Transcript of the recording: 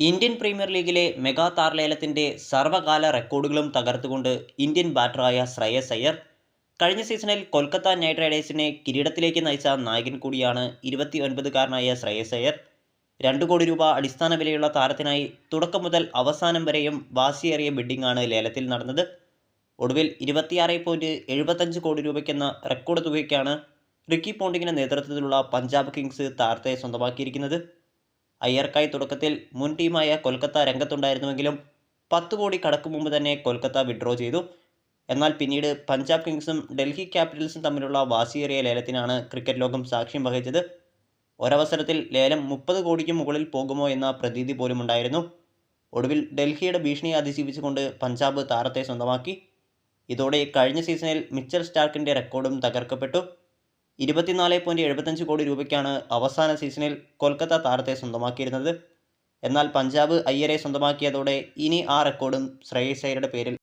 Indian premier ലീഗിലെ mega താരലേലത്തിന്റെ സർവകാല റെക്കോർഡുകളും തകർത്തുകൊണ്ട് ഇന്ത്യൻ ബാറ്ററായ ശ്രേയസ് അയ്യർ കഴിഞ്ഞ സീസണിൽ കൊൽക്കത്ത നൈറ്റ് റൈഡേഴ്സിനെ കിരീടത്തിലേക്ക് നയിച്ച നായകൻ കൂടിയാണ് ഇരുപത്തി ഒൻപതുകാരനായ ശ്രേയസ് അയ്യർ. രണ്ട് കോടി രൂപ അടിസ്ഥാന വിലയുള്ള താരത്തിനായി തുടക്കം മുതൽ അവസാനം വരെയും വാശിയേറിയ ബിഡിംഗാണ് ലേലത്തിൽ നടന്നത്. ഒടുവിൽ ഇരുപത്തിയാറ് പോയിന്റ് എഴുപത്തഞ്ച് കോടി രൂപയ്ക്കെന്ന റെക്കോർഡ് തുകയ്ക്കാണ് റിക്കി പോണ്ടിങ്ങിന്റെ നേതൃത്വത്തിലുള്ള പഞ്ചാബ് കിങ്സ് താരത്തെ സ്വന്തമാക്കിയിരിക്കുന്നത്. അയ്യർക്കായി തുടക്കത്തിൽ മുൻ ടീമായ കൊൽക്കത്ത രംഗത്തുണ്ടായിരുന്നുവെങ്കിലും പത്ത് കോടി കടക്കും മുമ്പ് തന്നെ കൊൽക്കത്ത വിഡ്രോ ചെയ്തു. എന്നാൽ പിന്നീട് പഞ്ചാബ് കിങ്സും ഡൽഹി ക്യാപിറ്റൽസും തമ്മിലുള്ള വാശിയേറിയ ലേലത്തിനാണ് ക്രിക്കറ്റ് ലോകം സാക്ഷ്യം വഹിച്ചത്. ഒരവസരത്തിൽ ലേലം മുപ്പത് കോടിക്ക് മുകളിൽ പോകുമോ എന്ന പ്രതീതി പോലും ഉണ്ടായിരുന്നു ഒടുവിൽ ഡൽഹിയുടെ ഭീഷണിയെ അതിജീവിച്ചുകൊണ്ട് പഞ്ചാബ് താരത്തെ സ്വന്തമാക്കി. ഇതോടെ കഴിഞ്ഞ സീസണിൽ മിച്ചൽ സ്റ്റാർക്കിന്റെ റെക്കോർഡും തകർക്കപ്പെട്ടു. ഇരുപത്തിനാല് പോയിന്റ് എഴുപത്തഞ്ച് കോടി രൂപയ്ക്കാണ് അവസാന സീസണിൽ കൊൽക്കത്ത താരത്തെ സ്വന്തമാക്കിയിരുന്നത്. എന്നാൽ പഞ്ചാബ് അയ്യരെ സ്വന്തമാക്കിയതോടെ ഇനി ആ റെക്കോർഡും ശ്രേയസ് അയ്യരുടെ പേരിൽ